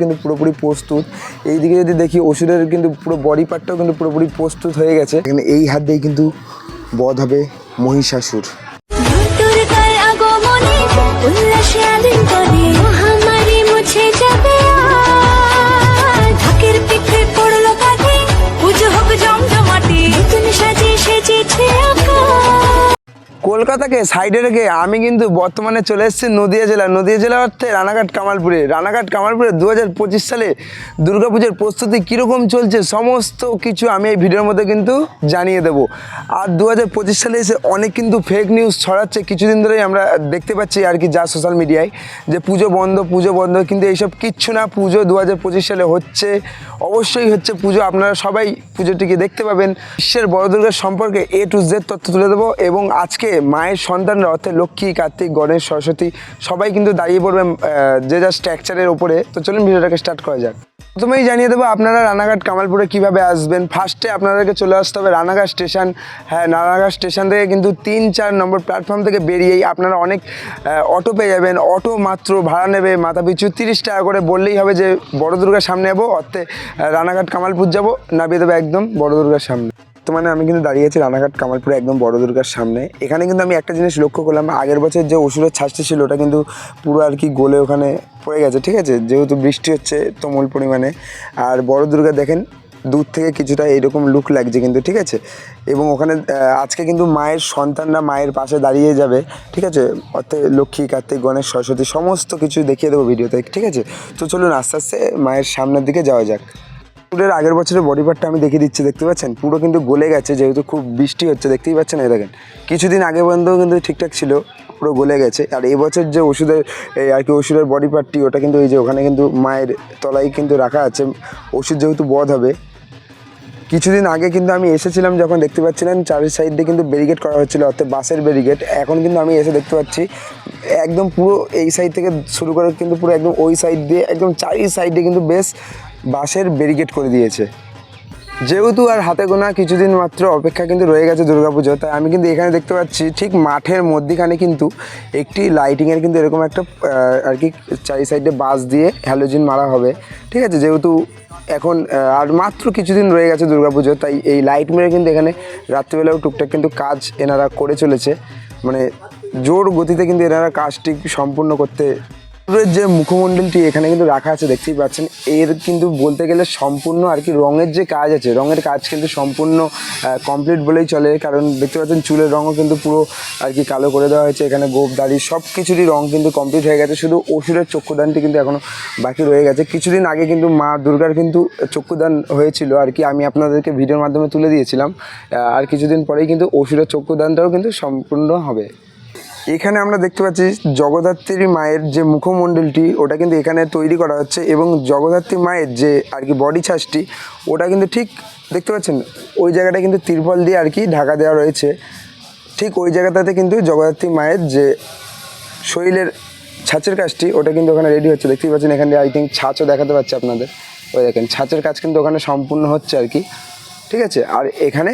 কিন্তু পুরোপুরি প্রস্তুত। এইদিকে যদি দেখি ওষুধের কিন্তু পুরো বডি পার্টটাও কিন্তু পুরোপুরি প্রস্তুত হয়ে গেছে। এখানে এই হাত দিয়ে কিন্তু বধ হবে মহিষাসুর। কলকাতাকে, সাইডে রেখে আমি কিন্তু বর্তমানে চলে এসেছি নদিয়া জেলা। নদিয়া জেলা অর্থে রানাঘাট, কামালপুরে। রানাঘাট, কামালপুরে দু হাজার পঁচিশ সালে দুর্গাপুজোর প্রস্তুতি কীরকম চলছে সমস্ত কিছু আমি এই ভিডিওর মধ্যে কিন্তু জানিয়ে দেবো। আর দু হাজার পঁচিশ সালে এসে অনেক কিন্তু ফেক নিউজ ছড়াচ্ছে। কিছুদিন ধরেই আমরা দেখতে পাচ্ছি আর কি যা সোশ্যাল মিডিয়ায় যে পুজো বন্ধ পুজো বন্ধ, কিন্তু এইসব কিচ্ছু না। পুজো দু হাজার পঁচিশ সালে হচ্ছে, অবশ্যই হচ্ছে পুজো। আপনারা সবাই পুজোটিকে দেখতে পাবেন। বিশ্বের বড় দুর্গার সম্পর্কে এ টু জেড তথ্য তুলে দেবো এবং আজকে মায়ের সন্তানরা, অর্থাৎ লক্ষ্মী, কার্তিক, গণেশ, সরস্বতী, সবাই কিন্তু দাঁড়িয়ে পড়বে যে যা স্ট্রাকচারের ওপরে তো চলুন ভিডিওটাকে স্টার্ট করা যাক। প্রথমেই জানিয়ে দেবো আপনারা রানাঘাট, কামালপুরে কীভাবে আসবেন। ফার্স্টে আপনাদেরকে চলে আসতে হবে রানাঘাট স্টেশন হ্যাঁ রানাঘাট স্টেশন থেকে কিন্তু তিন চার নম্বর প্ল্যাটফর্ম থেকে বেরিয়েই আপনারা অনেক অটো পেয়ে যাবেন। অটো মাত্র ভাড়া নেবে মাথা পিছু তিরিশ টাকা করে। বললেই হবে যে বড় দুর্গার সামনে যাব অর্থে রানাঘাট, কামালপুর যাব। নামিয়ে দেবে একদম বড় দুর্গার সামনে। তো মানে আমি কিন্তু দাঁড়িয়ে আছি রানাঘাট কামালপুরে একদম বড় দুর্গার সামনে। এখানে কিন্তু আমি একটা জিনিস লক্ষ্য করলাম, আগের বছর যে ওষুধের ছাঁচটি ছিল, ওটা কিন্তু পুরো আর কি গলে ওখানে পড়ে গেছে, ঠিক আছে? যেহেতু বৃষ্টি হচ্ছে তুমুল পরিমাণে। আর বড় দুর্গা দেখেন, দূর থেকে কিছুটা এরকম লুক লাগছে কিন্তু, ঠিক আছে? এবং ওখানে আজকে কিন্তু মায়ের সন্তানরা মায়ের পাশে দাঁড়িয়ে যাবে, ঠিক আছে? অর্থাৎ লক্ষ্মী, কার্তিক, গণেশ, সরস্বতী, সমস্ত কিছু দেখিয়ে দেবো ভিডিওতে, ঠিক আছে? তো চলুন আস্তে আস্তে মায়ের সামনের দিকে যাওয়া যাক। পুরের আগের বছরের বডি পার্টটা আমি দেখিয়ে দিচ্ছি, দেখতে পাচ্ছেন? পুরো কিন্তু গলে গেছে, যেহেতু খুব বৃষ্টি হচ্ছে, দেখতেই পাচ্ছেন এই দেখেন। কিছুদিন আগে পর্যন্ত কিন্তু ঠিকঠাক ছিল, পুরো গলে গেছে। আর এই বছর যে ওষুধের, এই আর কি ওষুধের বডি পার্টটি ওটা কিন্তু এই যে ওখানে কিন্তু মায়ের তলায় কিন্তু রাখা আছে, ওষুধ যেহেতু বধ হবে। কিছুদিন আগে কিন্তু আমি এসেছিলাম যখন দেখতে পাচ্ছিলেন চারি সাইড দিয়ে কিন্তু ব্যারিকেড করা হচ্ছিল, অর্থাৎ বাসের ব্যারিকেড এখন কিন্তু আমি এসে দেখতে পাচ্ছি, একদম পুরো এই সাইড থেকে শুরু করে কিন্তু পুরো একদম ওই সাইড দিয়ে, একদম চারি সাইডে কিন্তু বেশ বাসের ব্যারিকেড করে দিয়েছে। যেহেতু আর হাতে গোনা কিছুদিন মাত্র অপেক্ষা কিন্তু রয়ে গেছে দুর্গাপুজো, তাই আমি কিন্তু এখানে দেখতে পাচ্ছি ঠিক মাঠের মধ্যিখানে কিন্তু একটি লাইটিংয়ের কিন্তু এরকম একটা আর কি চারি সাইডে বাস দিয়ে হ্যালোজিন মারা হবে। ঠিক আছে, যেহেতু এখন আর মাত্র কিছুদিন রয়ে গেছে দুর্গাপুজো, তাই এই লাইট মেরে কিন্তু এখানে রাত্রিবেলাও টুকটাক কিন্তু কাজ এনারা করে চলেছে। মানে জোর গতিতে কিন্তু এনারা কাজটি সম্পূর্ণ করতে যে মুখমণ্ডলটি এখানে কিন্তু রাখা আছে, দেখতেই পাচ্ছেন। এর কিন্তু বলতে গেলে সম্পূর্ণ আর কি রঙের যে কাজ আছে, রঙের কাজ কিন্তু সম্পূর্ণ কমপ্লিট বলেই চলে। কারণ দেখতে পাচ্ছেন, চুলের রঙও কিন্তু পুরো আর কি কালো করে দেওয়া হয়েছে এখানে, গোপ, দাড়ি সব কিছুরই রঙ কিন্তু কমপ্লিট হয়ে গেছে। শুধু ওষুধের চক্ষুদানটি কিন্তু এখনও বাকি রয়ে গেছে। কিছুদিন আগে কিন্তু মা দুর্গার কিন্তু চক্ষুদান হয়েছিল আর কি, আমি আপনাদেরকে ভিডিওর মাধ্যমে তুলে দিয়েছিলাম। আর কিছুদিন পরেই কিন্তু ওষুধের চক্ষুদানটাও কিন্তু সম্পূর্ণ হবে। এখানে আমরা দেখতে পাচ্ছি জগদ্ধাত্রী মায়ের যে মুখমণ্ডলটি, ওটা কিন্তু এখানে তৈরি করা হচ্ছে এবং জগদ্ধাত্রী মায়ের যে আর কি বডি ছাঁচটি ওটা কিন্তু ঠিক দেখতে পাচ্ছেন? ওই জায়গাটা কিন্তু তিরপল দিয়ে আর কি ঢাকা দেওয়া রয়েছে। ঠিক ওই জায়গাটাতে কিন্তু জগদ্ধাত্রী মায়ের যে শরীরের ছাঁচের কাজটি, ওটা কিন্তু ওখানে রেডি হচ্ছে। দেখতেই পাচ্ছেন এখানে আই থিঙ্ক ছাঁচও দেখাতে পাচ্ছে আপনাদের। ওই দেখেন, ছাঁচের কাজ কিন্তু ওখানে সম্পূর্ণ হচ্ছে আর কি। ঠিক আছে? আর এখানে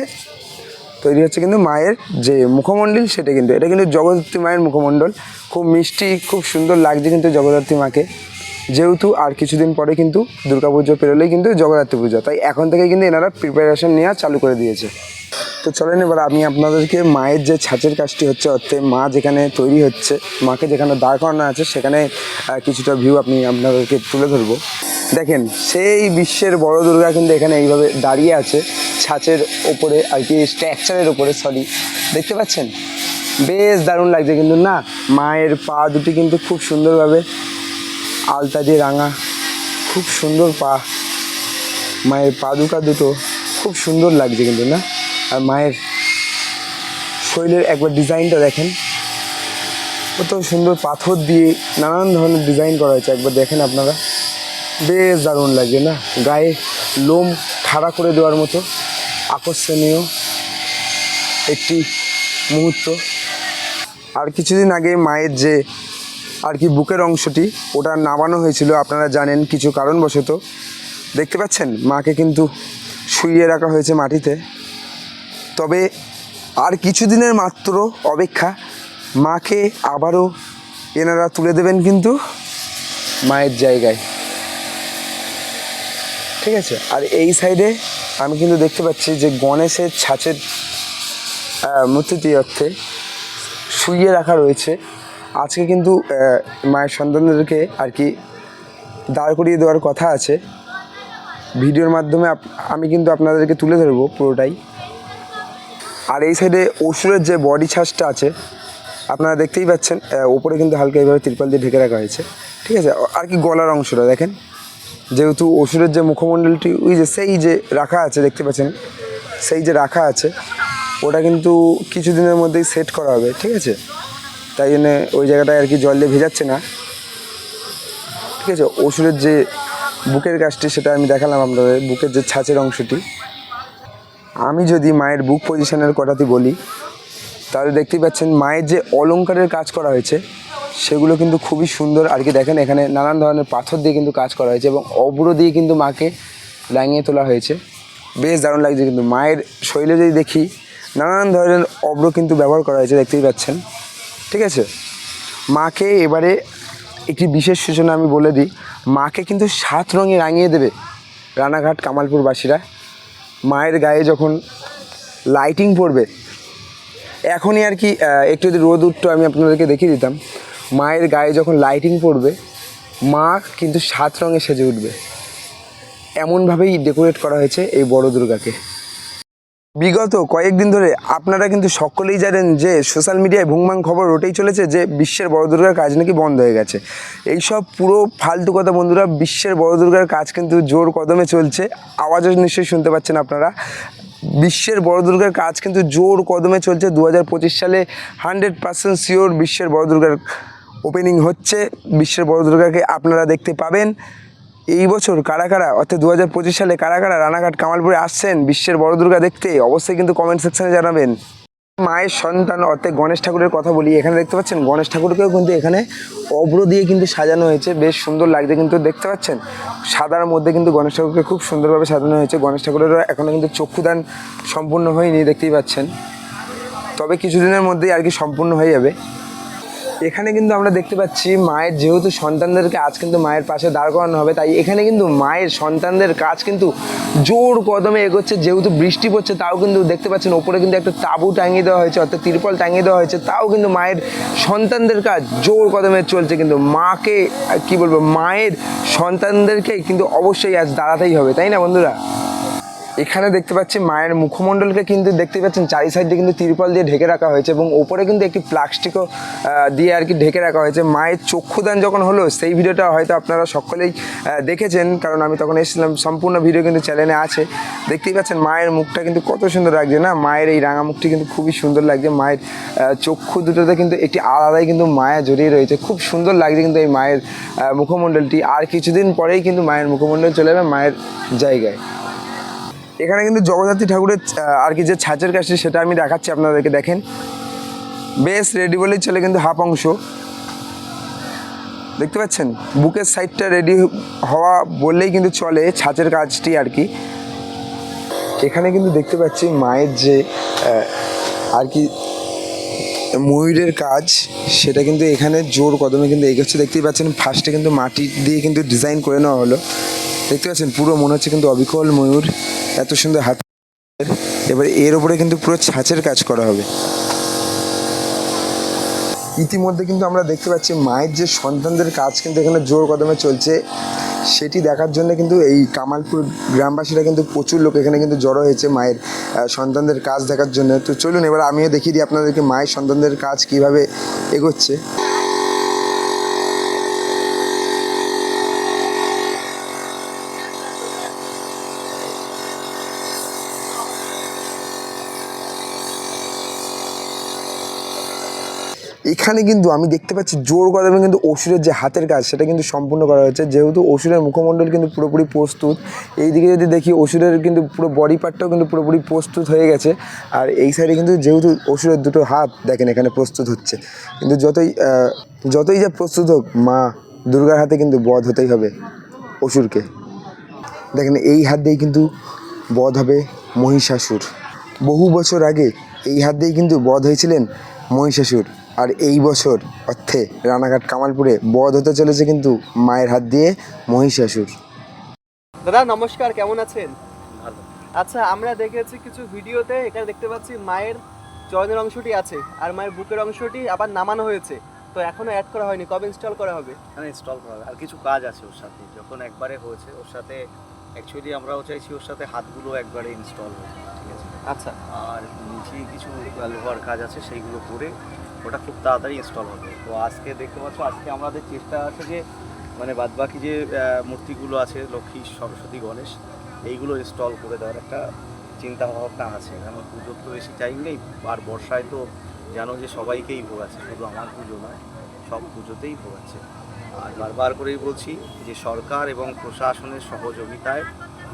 তৈরি হচ্ছে কিন্তু মায়ের যে মুখমণ্ডল সেটা কিন্তু, এটা কিন্তু জগদ্ধাত্রী মায়ের মুখমণ্ডল। খুব মিষ্টি, খুব সুন্দর লাগছে কিন্তু জগদ্ধাত্রী মাকে। যেহেতু আর কিছুদিন পরে কিন্তু দুর্গাপুজো পেরোলেই কিন্তু জগদ্ধাত্রী পুজো, তাই এখন থেকে কিন্তু এনারা প্রিপারেশন নেওয়া চালু করে দিয়েছে। তো চলেন এবার আমি আপনাদেরকে মায়ের যে ছাঁচের কাজটি হচ্ছে অর্থে মা যেখানে তৈরি হচ্ছে, মাকে যেখানে দাঁড় করানো আছে, সেখানে কিছুটা ভিউ আপনি আপনাদেরকে তুলে ধরবো। দেখেন, সেই বিশ্বের বড় দুর্গা কিন্তু এখানে এইভাবে দাঁড়িয়ে আছে, ছাঁচের ওপরে আর কি, স্ট্রাকচারের ওপরে সরি দেখতে পাচ্ছেন? বেশ দারুণ লাগছে কিন্তু না? মায়ের পা দুটি কিন্তু খুব সুন্দরভাবে আলতা দিয়ে রাঙা, খুব সুন্দর পা। মায়ের পা দুটা, দুটো খুব সুন্দর লাগছে কিন্তু না? আর মায়ের শরীরের একবার ডিজাইনটা দেখেন। কত সুন্দর পাথর দিয়ে নানান ধরনের ডিজাইন করা হয়েছে, একবার দেখেন আপনারা। বেশ দারুণ লাগে না? গায়ে লোম খাড়া করে দেওয়ার মতো আকর্ষণীয় একটি মুহূর্ত। আর কিছুদিন আগে মায়ের যে আর কি বুকের অংশটি, ওটা নামানো হয়েছিল, আপনারা জানেন, কিছু কারণবশত। দেখতে পাচ্ছেন, মাকে কিন্তু শুইয়ে রাখা হয়েছে মাটিতে। তবে আর কিছুদিনের মাত্র অপেক্ষা, মাকে আবারও এনারা তুলে দেবেন কিন্তু মায়ের জায়গায়। ঠিক আছে? আর এই সাইডে আমি কিন্তু দেখতে পাচ্ছি যে গণেশের ছাঁচের মূর্তিটি অর্থে শুইয়ে রাখা রয়েছে। আজকে কিন্তু মায়ের সন্তানদেরকে আর কি দাঁড় করিয়ে দেওয়ার কথা আছে। ভিডিওর মাধ্যমে আমি কিন্তু আপনাদেরকে তুলে ধরবো পুরোটাই। আর এই সাইডে অসুরের যে বডি ছাঁচটা আছে, আপনারা দেখতেই পাচ্ছেন ওপরে কিন্তু হালকা এইভাবে তিরপাল দিয়ে ঢেকে রাখা হয়েছে। ঠিক আছে? আর কি গলার অংশটা দেখেন। যেহেতু অসুরের যে মুখমণ্ডলটি, ওই যে সেই যে রাখা আছে, দেখতে পাচ্ছেন? সেই যে রাখা আছে, ওটা কিন্তু কিছুদিনের মধ্যেই সেট করা হবে, ঠিক আছে? তাই জন্যে ওই জায়গাটায় আর কি জল দিয়ে ভেজাচ্ছে না। ঠিক আছে? অসুরের যে বুকের কাজটি, সেটা আমি দেখালাম আপনাদের, বুকের যে ছাঁচের অংশটি। আমি যদি মায়ের বুক পজিশনের কথাটি বলি, তাহলে দেখতেই পাচ্ছেন মায়ের যে অলংকারের কাজ করা হয়েছে সেগুলো কিন্তু খুবই সুন্দর। আর কি দেখেন, এখানে নানান ধরনের পাথর দিয়ে কিন্তু কাজ করা হয়েছে এবং অব্র দিয়ে কিন্তু মাকে রাঙিয়ে তোলা হয়েছে। বেশ দারুণ লাগছে কিন্তু। মায়ের শৈলে যদি দেখি, নানান ধরনের অব্র কিন্তু ব্যবহার করা হয়েছে, দেখতেই পাচ্ছেন। ঠিক আছে? মাকে এবারে একটি বিশেষ সূচনা আমি বলে দিই। মাকে কিন্তু সাত রঙে রাঙিয়ে দেবে রানাঘাট কামালপুরবাসীরা। মায়ের গায়ে যখন লাইটিং পড়বে, এখনই আর কি একটু যদি রোদ উঠতো আমি আপনাদেরকে দেখিয়ে দিতাম। মায়ের গায়ে যখন লাইটিং পড়বে, মা কিন্তু সাত রঙে সেজে উঠবে। এমনভাবেই ডেকোরেট করা হয়েছে এই বড় দুর্গাকে। বিগত কয়েকদিন ধরে আপনারা কিন্তু সকলেই জানেন যে সোশ্যাল মিডিয়ায় ভুংমাং খবর ওটাই চলেছে যে বিশ্বের বড় দুর্গার কাজ নাকি বন্ধ হয়ে গেছে। এইসব পুরো ফালতু কথা বন্ধুরা, বিশ্বের বড় দুর্গার কাজ কিন্তু জোর কদমে চলছে। আওয়াজও নিশ্চয়ই শুনতে পাচ্ছেন আপনারা। বিশ্বের বড় দুর্গার কাজ কিন্তু জোর কদমে চলছে। দু হাজার পঁচিশ সালে হান্ড্রেড পার্সেন্ট শিওর বিশ্বের বড় দুর্গার ওপেনিং হচ্ছে বিশ্বের বড় দুর্গাকে আপনারা দেখতে পাবেন। এই বছর কারা কারা, অর্থাৎ দু হাজার পঁচিশ সালে কারা কারা রানাঘাট কামালপুরে আসছেন বিশ্বের বড় দুর্গা দেখতে, অবশ্যই কিন্তু কমেন্ট সেকশনে জানাবেন। মায়ের সন্তান, অর্থাৎ গণেশ ঠাকুরের কথা বলি, এখানে দেখতে পাচ্ছেন গণেশ ঠাকুরকেও কিন্তু এখানে অব্র দিয়ে কিন্তু সাজানো হয়েছে, বেশ সুন্দর লাগছে কিন্তু দেখতে পাচ্ছেন। সাদার মধ্যে কিন্তু গণেশ ঠাকুরকে খুব সুন্দরভাবে সাজানো হয়েছে, গণেশ ঠাকুরেরও এখনও কিন্তু চক্ষুদান সম্পূর্ণ হয়নি দেখতেই পাচ্ছেন। তবে কিছুদিনের মধ্যেই আর কি সম্পূর্ণ হয়ে যাবে। এখানে কিন্তু আমরা দেখতে পাচ্ছি মায়ের যেহেতু সন্তানদেরকে আজ কিন্তু মায়ের পাশে দাঁড় করানো হবে, তাই এখানে কিন্তু মায়ের সন্তানদের কাজ কিন্তু জোর কদমে এগোচ্ছে, যেহেতু বৃষ্টি পড়ছে তাও কিন্তু দেখতে পাচ্ছেন ওপরে কিন্তু একটা তাঁবু টাঙিয়ে দেওয়া হয়েছে, অর্থাৎ তিরপল টাঙিয়ে দেওয়া হয়েছে, তাও কিন্তু মায়ের সন্তানদের কাজ জোর কদমে চলছে, কিন্তু মাকে, কি বলব, মায়ের সন্তানদেরকে কিন্তু অবশ্যই আজ দাঁড়াতেই হবে, তাই না বন্ধুরা? এখানে দেখতে পাচ্ছি মায়ের মুখমণ্ডলকে কিন্তু দেখতে পাচ্ছেন, চারি সাইডে কিন্তু তিরপল দিয়ে ঢেকে রাখা হয়েছে এবং ওপরে কিন্তু একটি প্লাস্টিকও দিয়ে আর কি ঢেকে রাখা হয়েছে। মায়ের চক্ষুদান যখন হলো, সেই ভিডিওটা হয়তো আপনারা সকলেই দেখেছেন, কারণ আমি তখন এসেছিলাম, সম্পূর্ণ ভিডিও কিন্তু চ্যানেলে আছে। দেখতেই পাচ্ছেন মায়ের মুখটা কিন্তু কত সুন্দর লাগছে না? মায়ের এই রাঙা মুখটি কিন্তু খুবই সুন্দর লাগছে। মায়ের চক্ষু দুটোতে কিন্তু একটি আলাদাই কিন্তু মায়া জড়িয়ে রয়েছে। খুব সুন্দর লাগছে কিন্তু এই মায়ের মুখমণ্ডলটি। আর কিছুদিন পরেই কিন্তু মায়ের মুখমণ্ডল চলে যাবে মায়ের জায়গায়। এখানে কিন্তু জগদ্ধাত্রী ঠাকুরের আর কি যে ছাঁচের কাজটি সেটা আমি দেখাচ্ছি, আপনাদেরকে দেখেন। বেশ রেডি বলেই চলে কিন্তু হাফ অংশ। দেখতে পাচ্ছেন? বুকের সাইডটা রেডি হওয়া বললেই কিন্তু চলে ছাঁচের কাজটি আর কি। এখানে কিন্তু দেখতে পাচ্ছি মায়ের যে আর কি ময়ূরের কাজ, সেটা কিন্তু এখানে জোর কদমে কিন্তু এগোচ্ছে। দেখতেই পাচ্ছেন ফার্স্টে কিন্তু মাটি দিয়ে কিন্তু ডিজাইন করে নেওয়া হলো। দেখতে পাচ্ছেন, পুরো মনে হচ্ছে কিন্তু অবিকল ময়ূর, এত সুন্দর হাত এবার এর উপরে কিন্তু পুরো ছাঁচের কাজ করা হবে। ইতিমধ্যে কিন্তু আমরা দেখতে পাচ্ছি মায়ের যে সন্তানদের কাজ কিন্তু এখানে জোর কদমে চলছে। সেটি দেখার জন্য কিন্তু এই কামালপুর গ্রামবাসীরা কিন্তু প্রচুর লোক এখানে কিন্তু জড়ো হয়েছে মায়ের সন্তানদের কাজ দেখার জন্য। তো চলুন এবার আমিও দেখিয়ে দিই আপনাদেরকে মায়ের সন্তানদের কাজ কীভাবে এগোচ্ছে। এখানে কিন্তু আমি দেখতে পাচ্ছি জোর কদমে কিন্তু অসুরের যে হাতের কাজ সেটা কিন্তু সম্পূর্ণ করা হয়েছে। যেহেতু অসুরের মুখমণ্ডল কিন্তু পুরোপুরি প্রস্তুত এই দিকে যদি দেখি অসুরের কিন্তু পুরো বডি পার্টটাও কিন্তু পুরোপুরি প্রস্তুত হয়ে গেছে। আর এই সাইডে কিন্তু যেহেতু অসুরের দুটো হাত দেখেন এখানে প্রস্তুত হচ্ছে। কিন্তু যতই যতই যা প্রস্তুত হোক, মা দুর্গার হাতে কিন্তু বধ হতেই হবে অসুরকে। দেখেন এই হাত দিয়েই কিন্তু বধ হবে মহিষাসুর। বহু বছর আগে এই হাত দিয়েই কিন্তু বধ হয়েছিলেন মহিষাসুর। আর এই বছর অর্থে রানাঘাট কামালপুরে বধ হতে চলেছে কিন্তু মায়ের হাত দিয়ে মহিষাসুর দাদা নমস্কার কেমন আছেন? ভালো। আচ্ছা আমরা দেখেছি কিছু ভিডিওতে এখানে দেখতে পাচ্ছি মায়ের চয়নের অংশটি আছে আর মায়ের বুকের অংশটি আবার নামানো হয়েছে। তো এখনও অ্যাড করা হয়নি কবে ইনস্টল করা হবে? এখানে ইনস্টল করা হবে। আর কিছু কাজ আছে ওর সাথে যখন একবারে হয়েছে ওর সাথে অ্যাকচুয়ালি আমরাও চাইছি ওর সাথে হাতগুলো একবারে ইনস্টল হবে ঠিক আছে? আচ্ছা। আর নিচে কিছু লোহার কাজ আছে সেইগুলো করে ওটা খুব তাড়াতাড়ি ইনস্টল হবে। তো আজকে দেখতে পাচ্ছ, আজকে আমাদের চেষ্টা আছে যে মানে বাদবাকি যে মূর্তিগুলো আছে, লক্ষ্মী, সরস্বতী, গণেশ, এইগুলো ইনস্টল করে দেওয়ার একটা চিন্তা ভাবনা আছে। কারণ পুজোর তো বেশি টাইম নেই, আর বর্ষায় তো জানো যে সবাইকেই ভোগ আছে, শুধু আমার পুজো নয়, সব পুজোতেই ভোগ আছে। আর বারবার করেই বলছি যে সরকার এবং প্রশাসনের সহযোগিতায়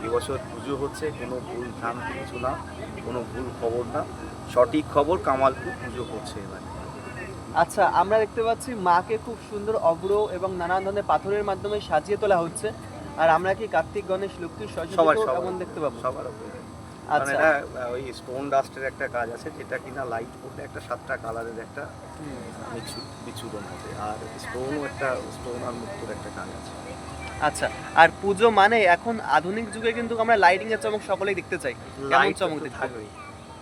এবছর পুজো হচ্ছে, কোনো ভুল ভ্রান্তি কিছু না, কোনো ভুল খবর না। সঠিক খবর কামালপুর পুজো করছে এবার। আচ্ছা আমরা দেখতে পাচ্ছি মাকে খুব সুন্দর অগ্র এবং নানান ধরনের পাথরের মাধ্যমে সাজিয়ে তোলা হচ্ছে। আর আমরা কি কার্তিক গণেশ লক্ষ্মীর সবার সবার। কেমন দেখতে পাবো? সবার। আচ্ছা। এটা ওই স্টোন ডাস্টের একটা কাজ আছে যেটা কিনা লাইট করলে একটা সাতটা কালারের একটা বিচ্ছুরণ হবে আর স্টোনও একটা স্টোন আর মুক্তোর একটা কাজ আছে। আচ্ছা আর পুজো মানে এখন আধুনিক যুগে কিন্তু আমরা লাইটিং এর চমক সকলেই দেখতে চাই। কেমন চমক দেখতে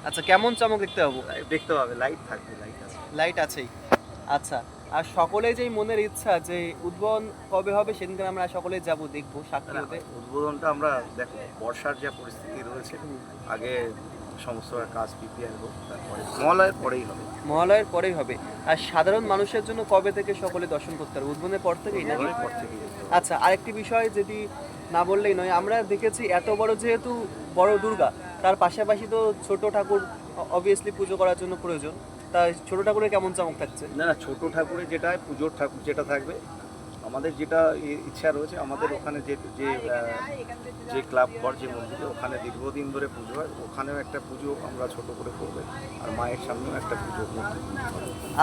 আচ্ছা কেমন চমক দেখতে পাবো? দেখতে হবে লাইট থাকবে লাইট আছে। লাইট আছেই। আচ্ছা আর সকলে যেই মনের ইচ্ছা যে উদ্বোধন কবে হবে সেদিনকে আমরা সকলে যাব দেখব সাক্ষী হতে। উদ্বোধনটা আমরা দেখো বর্ষার যা পরিস্থিতি রয়েছে আগে সমস্ত কাজ প্রিপেয়ার হোক তারপরে মলয়ের পরেই হবে। মহালয়ের পরেই হবে। আর সাধারণ মানুষের জন্য কবে থেকে সকলে দর্শন করতে পারবে উদ্বোধনের পর থেকেই পর থেকেই। আচ্ছা আরেকটি বিষয় যেটি না বললেই নয় আমরা দেখেছি এত বড় যেহেতু বড় দুর্গা তার পাশাপাশি তো ছোট ঠাকুর অবভিয়াসলি পুজো করার জন্য প্রয়োজন। তা ছোট ঠাকুরের কেমন চমক থাকছে? না না ছোটো ঠাকুরের যেটা পুজোর ঠাকুর যেটা থাকবে আমাদের যেটা ইচ্ছা রয়েছে আমাদের ওখানে যে যে যে ক্লাব ঘর যে মন্দিরে ওখানে দীর্ঘদিন ধরে পুজো হয় ওখানেও একটা পুজো আমরা ছোট করে করবে আর মায়ের সামনেও একটা পুজো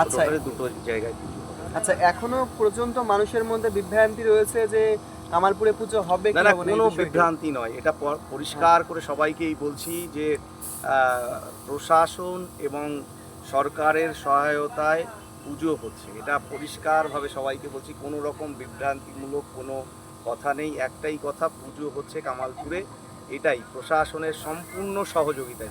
আচ্ছা। দুটো জায়গায় পুজো আচ্ছা এখনও পর্যন্ত মানুষের মধ্যে বিভ্রান্তি রয়েছে যে কামালপুরে পুজো হবে না কোনো বিভ্রান্তি নয় এটা পরিষ্কার করে সবাইকেই বলছি যে প্রশাসন এবং সরকারের সহায়তায় পুজো হচ্ছে। এটা পরিষ্কারভাবে সবাইকে বলছি কোনো রকম বিভ্রান্তিমূলক কোনো কথা নেই। একটাই কথা পুজো হচ্ছে কামালপুরে। এটাই প্রশাসনের সম্পূর্ণ হচ্ছে।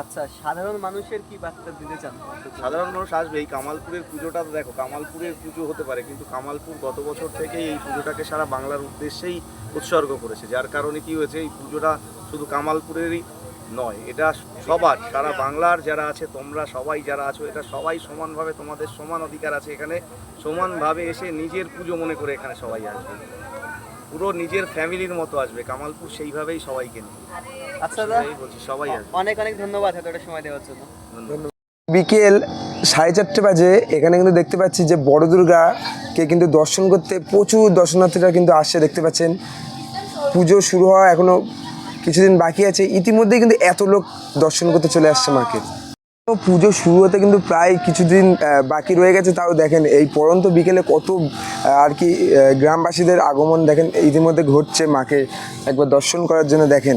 আচ্ছা সাধারণ মানুষের কি বার্তা দিতে চান সাধারণ মানুষ আসবে। এই কামালপুরের পুজোটা তো দেখো কামালপুরের পুজো হতে পারে কিন্তু কামালপুর গত বছর থেকে এই পুজোটাকে সারা বাংলার উদ্দেশ্যেই উৎসর্গ করেছে। যার কারণে কি হয়েছে এই পুজোটা শুধু কামালপুরেরই নয় এটা সবার সারা বাংলার যারা আছে তোমরা সবাই যারা আছো এটা সবাই সমানভাবে তোমাদের সমান অধিকার আছে এখানে। সমানভাবে এসে নিজের পুজো মনে করে এখানে সবাই আসবে। পুরো নিজের ফ্যামিলির মতো আসবে কামালপুর সেইভাবেই সবাইকে নিয়ে। আচ্ছা দাদা বলছি সবাই অনেক অনেক ধন্যবাদ এতটা সময় দেওয়ার জন্য। বিকেল সাড়ে চারটে বাজে এখানে কিন্তু দেখতে পাচ্ছি যে বড় দুর্গাকে কিন্তু দর্শন করতে প্রচুর দর্শনার্থীরা কিন্তু আসছে দেখতে পাচ্ছেন। পুজো শুরু হওয়া এখনও কিছুদিন বাকি আছে, ইতিমধ্যেই কিন্তু এত লোক দর্শন করতে চলে আসছে মাকে পুজো শুরু হতে কিন্তু প্রায় কিছুদিন বাকি রয়ে গেছে, তাও দেখেন, এই পরন্ত বিকেলে কত আর কি গ্রামবাসীদের আগমন দেখেন, ইতিমধ্যে ঘটছে মাকে একবার দর্শন করার জন্য দেখেন।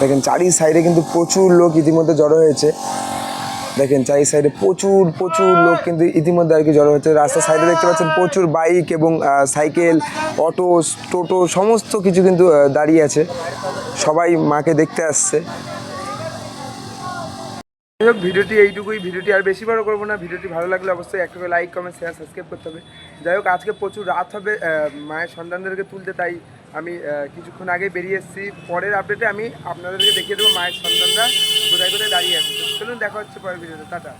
দেখেন, চারি সাইডে কিন্তু প্রচুর লোক ইতিমধ্যে জড়ো হয়েছে। দেখেন চারি সাইডে প্রচুর প্রচুর লোক কিন্তু ইতিমধ্যে আর কি জড়ো হয়েছে। রাস্তার সাইডে দেখতে পাচ্ছেন প্রচুর বাইক এবং সাইকেল, অটো, টোটো, সমস্ত কিছু কিন্তু দাঁড়িয়ে আছে। সবাই মাকে দেখতে আসছে। যাই হোক, ভিডিওটি এইটুকুই। ভিডিওটি আর বেশি বড় করব না। ভিডিওটি ভালো লাগলে অবশ্যই একটা করে লাইক কমেন্ট শেয়ার সাবস্ক্রাইব করতে হবে। যাই হোক, আজকে প্রচুর রাত হবে। মায়ের সন্তানদেরকে তুলতে তাই আমি কিছুক্ষণ আগে বেরিয়ে এসেছি। পরের আপডেটে আমি আপনাদেরকে দেখিয়ে দেবো মায়ের সন্তানরা কোথায় কোথায় দাঁড়িয়ে আছে। চলুন দেখা হচ্ছে পরের ভিডিওতে টাটা।